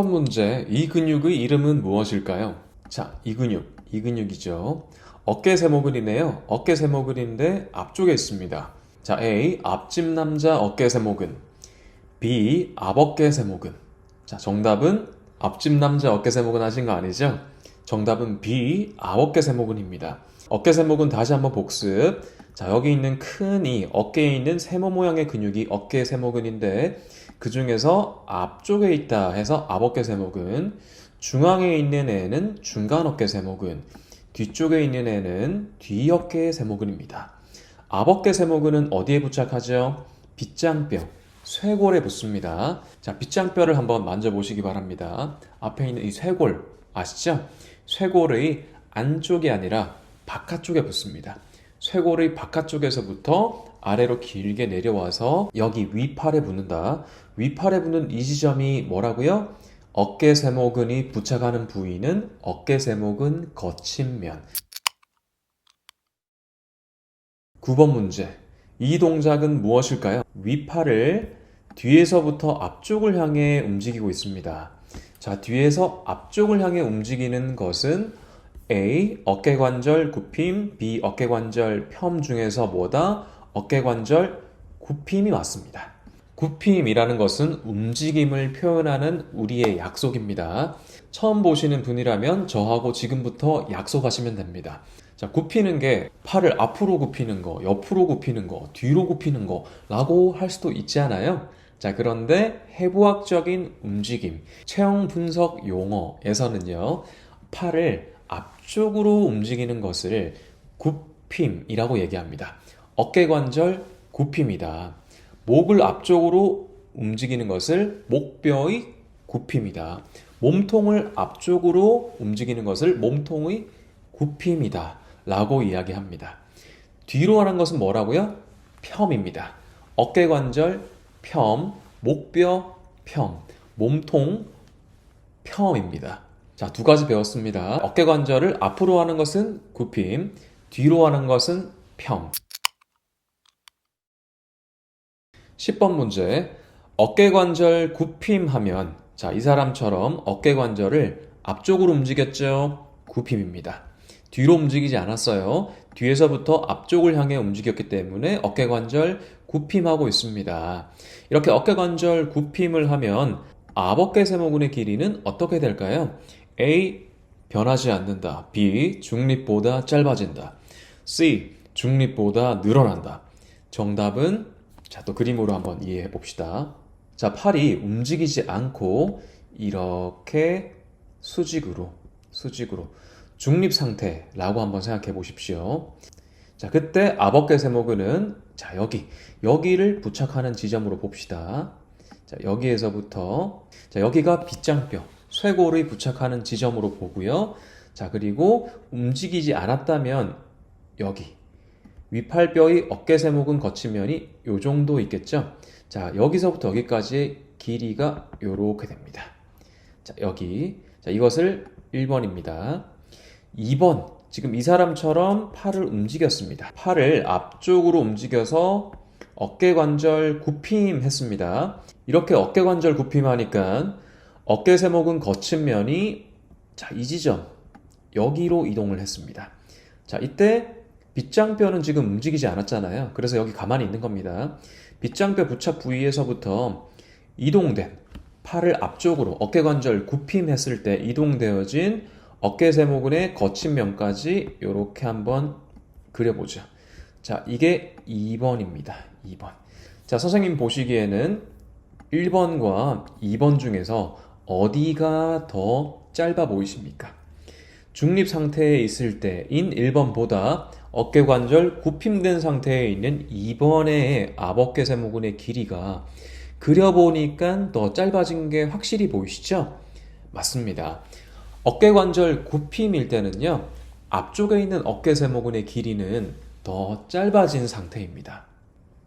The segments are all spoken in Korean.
8번 문제. 이 근육의 이름은 무엇일까요? 자, 이 근육. 이 근육이죠. 어깨 세모근이네요. 어깨 세모근인데 앞쪽에 있습니다. 자, A. 앞집 남자 어깨 세모근. B. 앞어깨 세모근. 자, 정답은 앞집 남자 어깨 세모근 하신 거 아니죠? 정답은 B. 앞어깨 세모근입니다. 어깨 세모근 다시 한번 복습. 자, 여기 있는 큰 이, 어깨에 있는 세모 모양의 근육이 어깨 세모근인데, 그 중에서 앞쪽에 있다 해서 앞어깨 세모근, 중앙에 있는 애는 중간 어깨 세모근, 뒤쪽에 있는 애는 뒤어깨 세모근입니다. 앞어깨 세모근은 어디에 부착하죠? 빗장뼈, 쇄골에 붙습니다. 자, 빗장뼈를 한번 만져보시기 바랍니다. 앞에 있는 이 쇄골, 아시죠? 쇄골의 안쪽이 아니라 바깥쪽에 붙습니다. 쇄골의 바깥쪽에서부터 아래로 길게 내려와서 여기 위팔에 붙는다. 위팔에 붙는 이 지점이 뭐라고요? 어깨 세모근이 부착하는 부위는 어깨 세모근 거친면. 9번 문제. 이 동작은 무엇일까요? 위팔을 뒤에서부터 앞쪽을 향해 움직이고 있습니다. 자, 뒤에서 앞쪽을 향해 움직이는 것은 A. 어깨관절 굽힘, B. 어깨관절 펴 중에서 뭐다? 어깨관절 굽힘이 맞습니다. 굽힘이라는 것은 움직임을 표현하는 우리의 약속입니다. 처음 보시는 분이라면 저하고 지금부터 약속하시면 됩니다. 자, 굽히는 게 팔을 앞으로 굽히는 거, 옆으로 굽히는 거, 뒤로 굽히는 거 라고 할 수도 있지 않아요? 자, 그런데 해부학적인 움직임, 체형 분석 용어에서는요, 팔을 앞쪽으로 움직이는 것을 굽힘이라고 얘기합니다. 어깨 관절 굽힘이다. 목을 앞쪽으로 움직이는 것을 목뼈의 굽힘이다. 몸통을 앞쪽으로 움직이는 것을 몸통의 굽힘이다. 라고 이야기합니다. 뒤로 하는 것은 뭐라고요? 펴입니다. 어깨 관절 펴, 목뼈 펴, 몸통 펴입니다. 자, 두 가지 배웠습니다. 어깨 관절을 앞으로 하는 것은 굽힘, 뒤로 하는 것은 펴. 10번 문제. 어깨 관절 굽힘 하면, 자, 이 사람처럼 어깨 관절을 앞쪽으로 움직였죠? 굽힘입니다. 뒤로 움직이지 않았어요. 뒤에서부터 앞쪽을 향해 움직였기 때문에 어깨 관절 굽힘하고 있습니다. 이렇게 어깨 관절 굽힘을 하면 앞어깨 세모근의 길이는 어떻게 될까요? A. 변하지 않는다. B. 중립보다 짧아진다. C. 중립보다 늘어난다. 정답은 자, 또 그림으로 한번 이해해 봅시다. 자, 팔이 움직이지 않고 이렇게 수직으로, 수직으로 중립 상태라고 한번 생각해 보십시오. 자, 그때 앞어깨 세모근은 자, 여기, 여기를 부착하는 지점으로 봅시다. 자, 여기에서부터 자, 여기가 빗장뼈, 쇄골의 부착하는 지점으로 보고요. 자, 그리고 움직이지 않았다면 여기 위팔뼈의 어깨 세모근 거치면이 요 정도 있겠죠? 자, 여기서부터 여기까지의 길이가 요렇게 됩니다. 자, 여기. 자, 이것을 1번입니다. 2번. 지금 이 사람처럼 팔을 움직였습니다. 팔을 앞쪽으로 움직여서 어깨 관절 굽힘 했습니다. 이렇게 어깨 관절 굽힘 하니까 어깨 세모근 거친 면이 자, 이 지점. 여기로 이동을 했습니다. 자, 이때 빗장뼈는 지금 움직이지 않았잖아요. 그래서 여기 가만히 있는 겁니다. 빗장뼈 부착 부위에서부터 이동된 팔을 앞쪽으로 어깨 관절 굽힘했을 때 이동되어진 어깨 세모근의 거친 면까지 이렇게 한번 그려보죠. 자, 이게 2번입니다. 2번. 자, 선생님 보시기에는 1번과 2번 중에서 어디가 더 짧아 보이십니까? 중립 상태에 있을 때인 1번보다 어깨 관절 굽힘된 상태에 있는 2번의 앞어깨 세모근의 길이가 그려보니까 더 짧아진 게 확실히 보이시죠? 맞습니다. 어깨 관절 굽힘일 때는요, 앞쪽에 있는 어깨 세모근의 길이는 더 짧아진 상태입니다.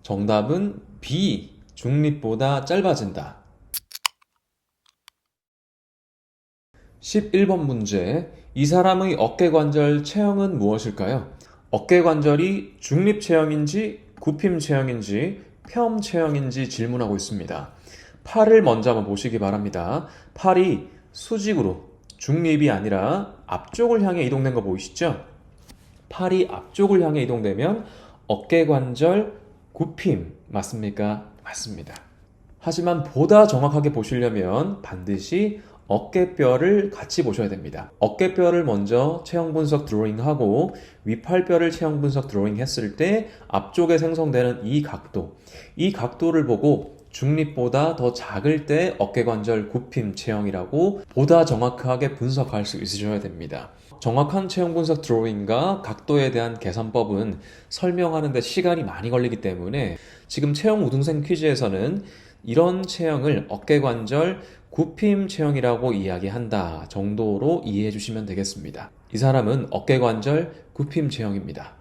정답은 B, 중립보다 짧아진다. 11번 문제. 이 사람의 어깨관절 체형은 무엇일까요? 어깨관절이 중립 체형인지 굽힘 체형인지 펴 체형인지 질문하고 있습니다. 팔을 먼저 한번 보시기 바랍니다. 팔이 수직으로 중립이 아니라 앞쪽을 향해 이동된 거 보이시죠? 팔이 앞쪽을 향해 이동되면 어깨 관절 굽힘 맞습니까? 맞습니다. 하지만 보다 정확하게 보시려면 반드시 어깨뼈를 같이 보셔야 됩니다. 어깨뼈를 먼저 체형 분석 드로잉하고 위팔뼈를 체형 분석 드로잉 했을 때 앞쪽에 생성되는 이 각도, 이 각도를 보고 중립보다 더 작을 때 어깨관절 굽힘 체형이라고 보다 정확하게 분석할 수 있으셔야 됩니다. 정확한 체형 분석 드로잉과 각도에 대한 계산법은 설명하는데 시간이 많이 걸리기 때문에 지금 체형 우등생 퀴즈에서는 이런 체형을 어깨관절 굽힘 체형이라고 이야기한다 정도로 이해해 주시면 되겠습니다. 이 사람은 어깨관절 굽힘 체형입니다.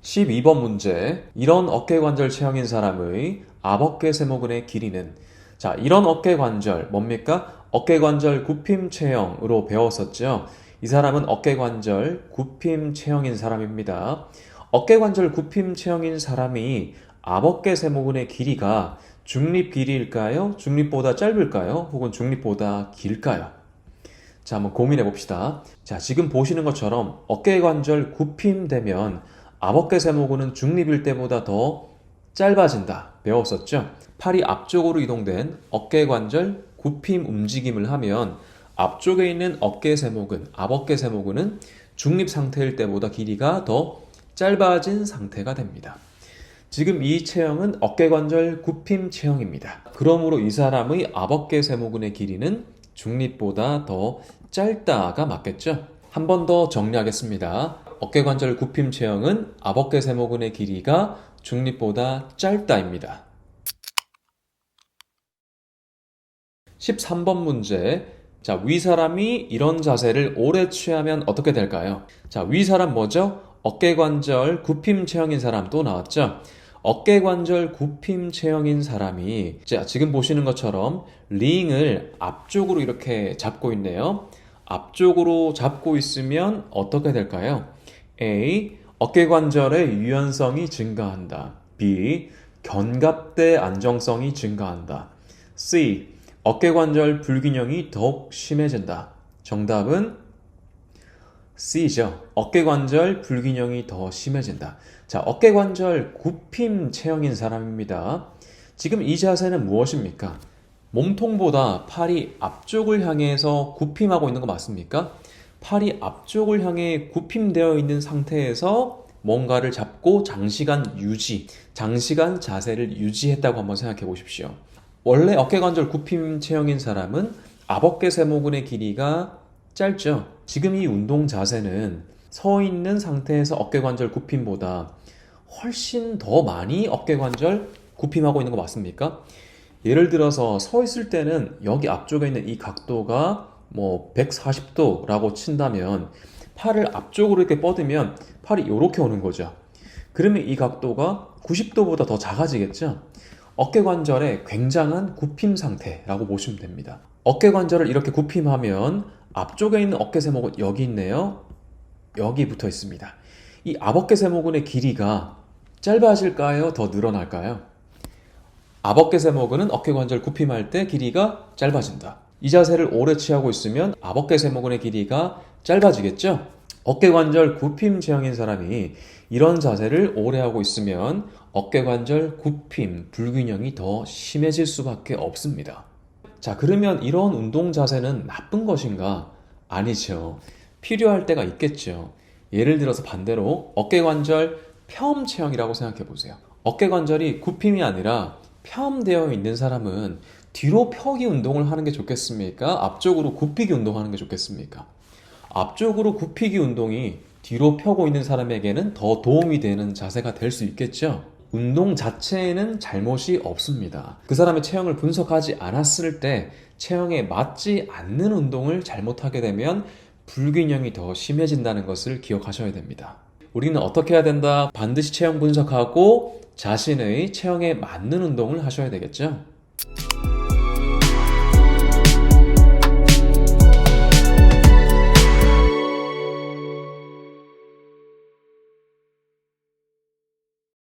12번 문제. 이런 어깨관절 체형인 사람의 앞어깨 세모근의 길이는 자, 이런 어깨관절 뭡니까? 어깨관절 굽힘 체형으로 배웠었죠. 이 사람은 어깨관절 굽힘 체형인 사람입니다. 어깨관절 굽힘 체형인 사람이 앞어깨 세모근의 길이가 중립 길이일까요? 중립보다 짧을까요? 혹은 중립보다 길까요? 자, 한번 고민해 봅시다. 자, 지금 보시는 것처럼 어깨 관절 굽힘되면 앞어깨 세모근은 중립일 때보다 더 짧아진다. 배웠었죠? 팔이 앞쪽으로 이동된 어깨 관절 굽힘 움직임을 하면 앞쪽에 있는 어깨 세모근, 앞어깨 세모근은 중립 상태일 때보다 길이가 더 짧아진 상태가 됩니다. 지금 이 체형은 어깨관절 굽힘 체형입니다. 그러므로 이 사람의 앞어깨 세모근의 길이는 중립보다 더 짧다가 맞겠죠? 한 번 더 정리하겠습니다. 어깨관절 굽힘 체형은 앞어깨 세모근의 길이가 중립보다 짧다입니다. 13번 문제. 자, 위 사람이 이런 자세를 오래 취하면 어떻게 될까요? 자, 위 사람 뭐죠? 어깨관절 굽힘 체형인 사람 또 나왔죠? 어깨 관절 굽힘 체형인 사람이 자, 지금 보시는 것처럼 링을 앞쪽으로 이렇게 잡고 있네요. 앞쪽으로 잡고 있으면 어떻게 될까요? A. 어깨 관절의 유연성이 증가한다. B. 견갑대 안정성이 증가한다. C. 어깨 관절 불균형이 더욱 심해진다. 정답은 C죠. 어깨 관절 불균형이 더 심해진다. 자, 어깨 관절 굽힘 체형인 사람입니다. 지금 이 자세는 무엇입니까? 몸통보다 팔이 앞쪽을 향해서 굽힘하고 있는 거 맞습니까? 팔이 앞쪽을 향해 굽힘되어 있는 상태에서 뭔가를 잡고 장시간 유지, 장시간 자세를 유지했다고 한번 생각해 보십시오. 원래 어깨 관절 굽힘 체형인 사람은 앞어깨 세모근의 길이가 짧죠. 지금 이 운동 자세는 서 있는 상태에서 어깨관절 굽힘보다 훨씬 더 많이 어깨관절 굽힘하고 있는 거 맞습니까? 예를 들어서 서 있을 때는 여기 앞쪽에 있는 이 각도가 뭐 140도라고 친다면 팔을 앞쪽으로 이렇게 뻗으면 팔이 이렇게 오는 거죠. 그러면 이 각도가 90도보다 더 작아지겠죠? 어깨 관절의 굉장한 굽힘 상태라고 보시면 됩니다. 어깨 관절을 이렇게 굽힘하면 앞쪽에 있는 어깨 세모근 여기 있네요. 여기 붙어 있습니다. 이 앞어깨 세모근의 길이가 짧아질까요? 더 늘어날까요? 앞어깨 세모근은 어깨 관절 굽힘할 때 길이가 짧아진다. 이 자세를 오래 취하고 있으면 앞어깨 세모근의 길이가 짧아지겠죠? 어깨 관절 굽힘 체형인 사람이 이런 자세를 오래 하고 있으면 어깨 관절 굽힘, 불균형이 더 심해질 수밖에 없습니다. 자, 그러면 이런 운동 자세는 나쁜 것인가? 아니죠. 필요할 때가 있겠죠. 예를 들어서 반대로 어깨 관절 펴엄 체형이라고 생각해 보세요. 어깨 관절이 굽힘이 아니라 펴엄되어 있는 사람은 뒤로 펴기 운동을 하는 게 좋겠습니까? 앞쪽으로 굽히기 운동하는 게 좋겠습니까? 앞쪽으로 굽히기 운동이 뒤로 펴고 있는 사람에게는 더 도움이 되는 자세가 될 수 있겠죠? 운동 자체에는 잘못이 없습니다. 그 사람의 체형을 분석하지 않았을 때 체형에 맞지 않는 운동을 잘못하게 되면 불균형이 더 심해진다는 것을 기억하셔야 됩니다. 우리는 어떻게 해야 된다? 반드시 체형 분석하고 자신의 체형에 맞는 운동을 하셔야 되겠죠?